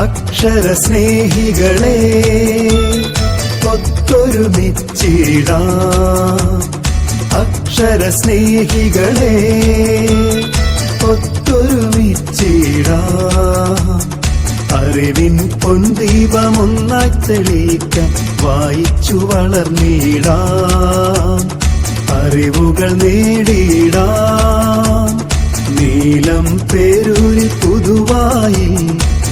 അക്ഷര സ്നേഹികളെ ഒത്തൊരുമിച്ചിട അക്ഷര സ്നേഹികളെ ഒത്തൊരുമിച്ചിട അറിവിൻ പൊന്തീപമൊന്നായി തെളിയിക്കാം വായിച്ചു വളർന്നിടാം. അറിവുകൾ നേടിയിടാം. നീലം പേരൂരി പുതുവായി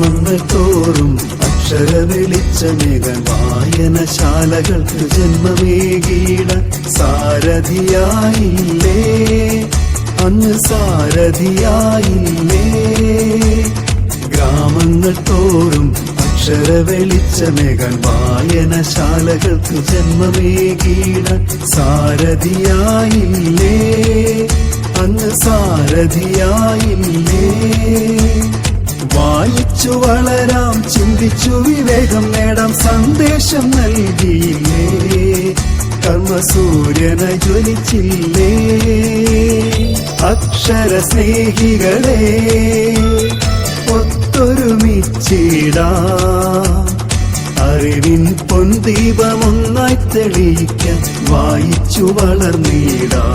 ഗ്രാമങ്ങൾ തോറും അക്ഷര വെളിച്ചമേകൻ വായനശാലകൾക്ക് ജന്മമേകീട സാരഥിയായില്ലേ? അന്ന് സാരഥിയായില്ലേ? ഗ്രാമങ്ങൾ തോറും അക്ഷര വെളിച്ചമേകൻ വായനശാലകൾക്ക് ജന്മമേകീട സാരഥിയായില്ലേ? അന്ന് സാരഥിയായില്ലേ? വായിച്ചു വളരാം ചിന്തിച്ചു വിവേകം നേടാം സന്ദേശം നൽകിയില്ലേ? കർമ്മസൂര്യന ജ്വലിച്ചില്ലേ? അക്ഷര സ്നേഹികളെ ഒത്തൊരുമിച്ചിടാം. അറിവിൻ പൊൻദീപമൊന്നായി തെളിയിക്കാൻ വായിച്ചു വളർന്നിടാം.